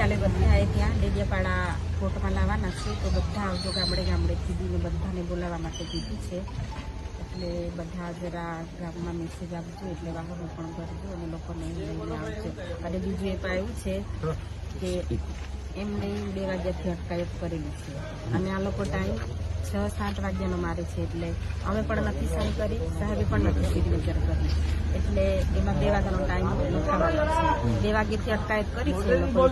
ગઈકાલે બધાએ ત્યાં ડેડિયાપાડા કોર્ટમાં લાવવાના છે. તો બધા આવજો ગામડે ગામડે કીધીને બધાને બોલાવવા માટે કીધું છે. એટલે બધા જરા ગામમાં મેસેજ આપજો એટલે વાહનો પણ કરજો અને લોકોને આવજો. અને બીજું એ પણ આવ્યું છે કે એમને બે વાગ્યાથી અટકાયત કરેલી છે. અને આ લોકો ટાઈમ છ સાત વાગ્યાનો મારે છે એટલે અમે પણ નથી સાઈન કરી સાહેબે પણ નથી સિગ્નેચર કરી. એટલે એમાં બે વાગ્યાનો ટાઈમ લખાવાનો છે. બે વાગ્યાથી અટકાયત કરી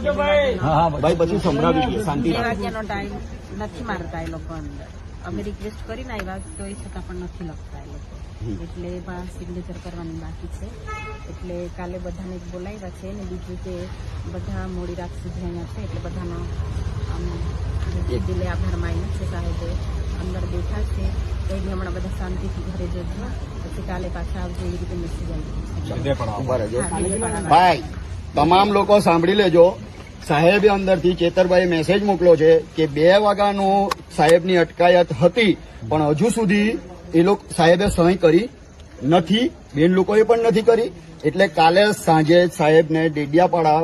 છે ભાઈ પછી સંભળાવી શાંતિ બે વાગ્યાનો ટાઈમ નથી મારતા એ લોકો અંદર. અમે રિક્વેસ્ટ કરીને આવ્યા તો એ છતાં પણ નથી લખતા એ લોકો. એટલે એમાં સિગ્નેચર કરવાની બાકી છે. એટલે કાલે બધાને બોલાવ્યા છે ને બીજું કે બધા મોડી રાત સુધી અહીંયા છે એટલે બધાનો આમ દિલે આભાર માન્યો છે સાહેબે અંદર બેઠા છે. કઈ હમણાં બધા શાંતિથી ઘરે જજો. પછી કાલે પાછા આવજો એવી રીતે મેસેજ આવી ભાઈ તમામ લોકો સાંભળી લેજો. સાહેબે અંદરથી ચેતરભાઈ મેસેજ મોકલો છે કે બે વાગ્યાનું સાહેબની અટકાયત હતી પણ હજુ સુધી એ લોકો સાહેબે સહી કરી નથી બેન લોકોએ પણ નથી કરી. એટલે કાલે સાંજે સાહેબને ડેડિયાપાડા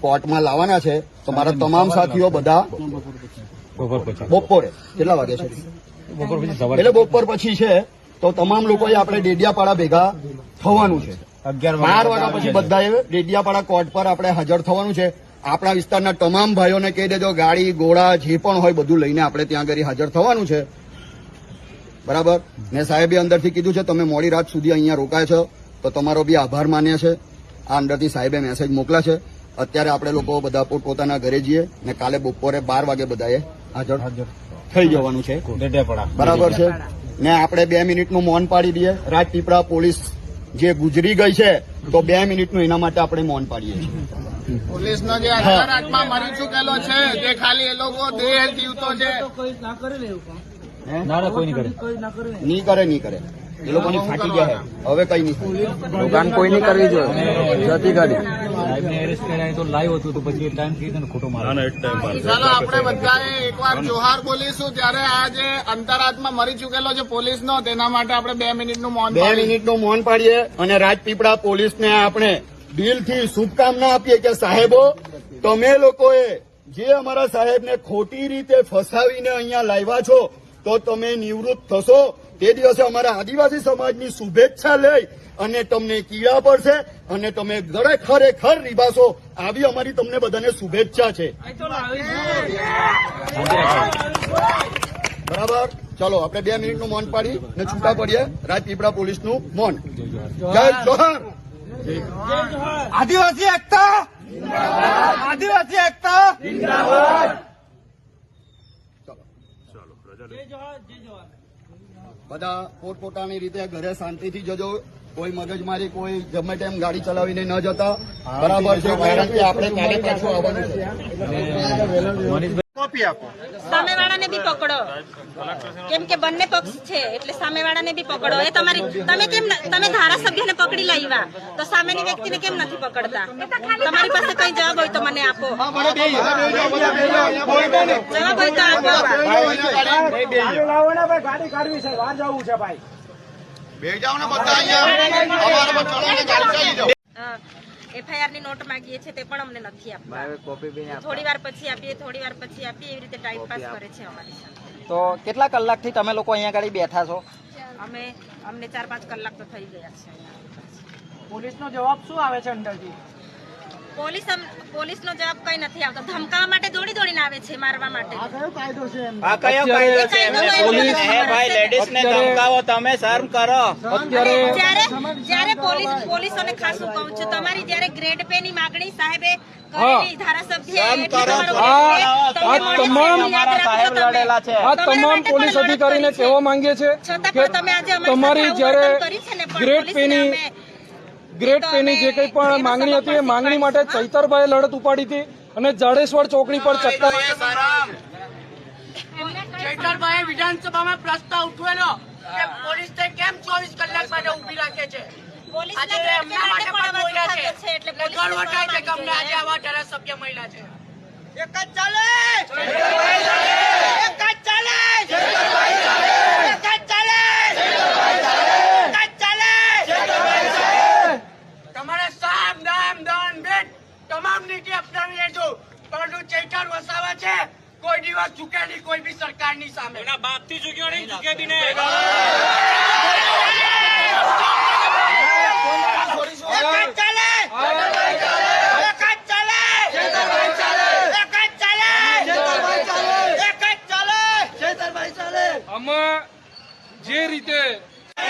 કોર્ટમાં લાવવાના છે. તો મારા તમામ સાથીઓ બધા બપોર પછી. બપોરે. કેટલા વાગે છે? એટલે બપોર પછી છે તો તમામ લોકોએ આપણે ડેડિયાપાડા ભેગા થવાનું છે. બાર વાગ્યા પછી બધાએ ડેડિયાપાડા કોર્ટ પર આપણે હાજર થવાનું છે. આપણા વિસ્તારના તમામ ભાઈઓને કહી દેજો ગાડી ઘોડા જે પણ હોય બધું લઈને આપણે ત્યાં આગળ હાજર થવાનું છે. બરાબર? ને સાહેબે અંદરથી કીધું છે તમે મોડી રાત સુધી અહીંયા રોકાય છો તો તમારો બી આભાર માન્ય છે. આ અંદરથી સાહેબે મેસેજ મોકલા છે. અત્યારે આપણે લોકો બધા પોતપોતાના ઘરે જઈએ ને કાલે બપોરે બાર વાગે બધાએ હાજર થઈ જવાનું છે. બરાબર છે? ને આપણે બે મિનિટનું મૌન પાડી દઈએ. રાજપીપળા પોલીસ જે ગુજરી ગઈ છે તો બે મિનિટનું એના માટે આપણે મૌન પાડીએ છીએ. પોલીસનો જે મરી ચૂકેલો છે તે ખાલી એ લોકો દેહ જીવતો છે? ના ના કોઈ નહીં કરે. નહીં કરે નહીં કરે. એ લોકોની ફાટી ગયા છે. હવે કઈ નહીં. દુકાન કોઈ નહીં કરવી જોઈએ. જતી ગાડી. સાહેબને એરેસ્ટ કર્યા તો લાઈવ હતું તો પછી ટાઈમ થઈ ને ખોટો મારે ચાલો આપણે બધાએ એકવાર જોહાર બોલીશું. ત્યારે આ જે અંતરાત્મા મરી ચૂકેલો છે પોલીસનો તેના માટે આપણે બે મિનિટનું મૌન બે મિનિટનું મૌન પાડીએ અને રાજપીપળા પોલીસને આપણે દિલથી શુભકામના આપીએ કે સાહેબો તમે લોકોએ જે અમારા સાહેબને ખોટી રીતે ફસાવીને અહીંયા લાવ્યા છો તો તમે નિવૃત્ત થશો. તે દિવસે અમારા આદિવાસી સમાજની શુભેચ્છા લઈ અને તમને કીડા પડશે અને તમે ઘરે ખરેખર નિભાશો. આવી અમારી તમને બધાને શુભેચ્છા છે. બરાબર? ચલો આપણે બે મિનિટનું મૌન પાડી ને છૂટા પડીએ. રાજપીપળા પોલીસનું મૌન. જય જોહર! આદિવાસી એકતા! આદિવાસી એકતા! બધા પોતપોતાની રીતે ઘરે શાંતિથી જજો. કોઈ મગજમારી કોઈ ગમે તેમ ગાડી ચલાવીને ન જતા. બરાબર છે કારણ કે આપણે કાલે પાછું આવવાનું છે. સામેવાળાને બી પકડો. કેમ કે બંને પક્ષ છે એટલે સામેવાળાને બી પકડો. એ તમારી તમે કેમ તમે ધારાસભ્યને પકડી લાવ્યા? તો સામેની વ્યક્તિને કેમ નથી પકડતા? તમારી પાસે કઈ જવાબ હોય તો મને આપો. જવાબ હોય તો આપો બે જાવ ને બધા અહીંયા. અમારા પર ચડો ને ગાડી ચાલી જાઓ. એફઆઈઆરની નોટ માંગીએ છીએ તે પણ અમને નથી આપતા. કોપી થોડી વાર પછી આપીએ થોડી વાર પછી આપીએ એવી રીતે ટાઈમ પાસ કરે છે અમારી સાથે. તો કેટલા કલાકથી તમે લોકો અહીંયા ગાડી બેઠા છો? અમે અમને ચાર પાંચ કલાક તો થઈ ગયા છે પોલીસનો જવાબ શું આવે છે અંદરથી? પોલીસ પોલીસનો જવાબ કઈ નથી આવતો. ધમકાવા માટે દોડી દોડીને આવે છે મારવા માટે. આ કયો કાયદો છે આ કયો કાયદો છે? પોલીસ હે ભાઈ હશે. લેડીઝ ને ધમકાવો તમે શરમ કરો. જ્યારે જ્યારે પોલીસ પોલીસોને ખાસું કહું છું તમારી જ્યારે ગ્રેડ પે ની માગણી સાહેબે તમામ યાદ અમારા રાખજો સાહેબ તમે. લડેલા છે. આ તમારા તમામ માટે પોલીસ અધિકારીને કહેવા માંગીએ છે છતાં કે પણ તમે આજે અમારી તમારી જયારે ગ્રેડ પે ને, પોલીસને પેની જે કંઈ પણ માંગણી હતી એ માંગણી માટે. ચૈતરભાઈ લડત ઉપાડી હતી અને જાડેશ્વર ચોકડી પર ચક્કર ચૈતરભાઈ વિધાનસભામાં પ્રસ્તાવ ઉઠવેલો કે પોલીસને કેમ ચોવીસ કલાક માટે ઊભી રાખે છે? આજે એમના માટે માટે પણ પણ બોલ્યા છે. એટલે એટલે ગર્વ થાય છે કે અમને આજે આવા ધારાસભ્ય મળ્યા છે. એક જ ચાલે એક જ ચાલે એક જ ચાલે એક જ ચાલે નીતિ અપનાવી લેજો પરંતુ ચૈતર વસાવા છે કોઈ દિવસ ચૂકે નહીં કોઈ બી સરકારની સામે. બાપથી ચૂક્યો નહીં ચૂકે બી નહીં. જ ચાલે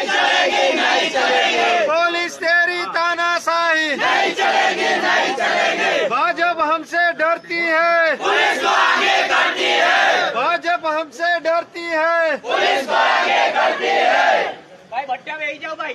चलेगी नहीं चलेगी। पुलिस तेरी तानाशाही। नहीं चलेगी नहीं चलेगी। भाजप हमसे डरती है। पुलिस को आगे करती है। भाजप हमसे डरती है। पुलिस को आगे करती है। भाई भट्टा में ही जाओ भाई।